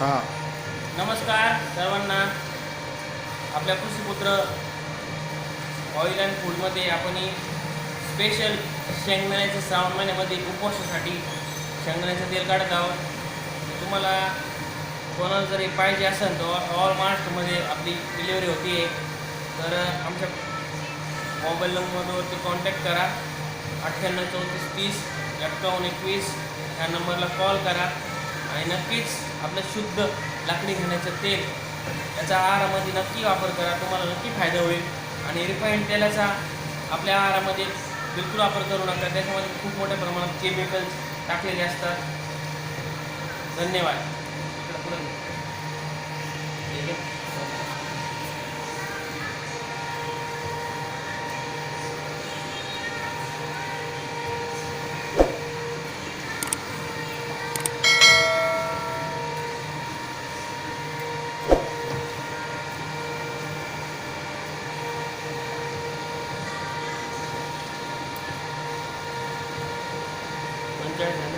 हां. नमस्कार सर्वांना. आपल्या कृषीपुत्र ऑइल अँड फूडमध्ये आपण स्पेशल शेंगदाण्याच्या श्रावण महिन्यामध्ये उपवासासाठी शेंगदाण्याचं तेल काढत आहोत. तुम्हाला कोणाला जरी पाहिजे असेल तर ऑल महाराष्ट्रमध्ये आपली डिलिव्हरी होती तर आमच्या मोबाईल नंबरवरती कॉन्टॅक्ट करा. अठ्ठ्याण्णव चौतीस तीस एक्कावन्न एकवीस ह्या नंबरला कॉल करा. आणि नक्कीच आपलं शुद्ध लाकडी घेण्याचं तेल याचा आहारामध्ये नक्की वापर करा तुम्हाला नक्की फायदा होईल. आणि रिफाईंड तेलाचा आपल्या आहारामध्ये बिलकुल वापर करू नका त्याच्यामध्ये खूप मोठ्या प्रमाणात केमिकल्स टाकलेले असतात. धन्यवाद. Okay.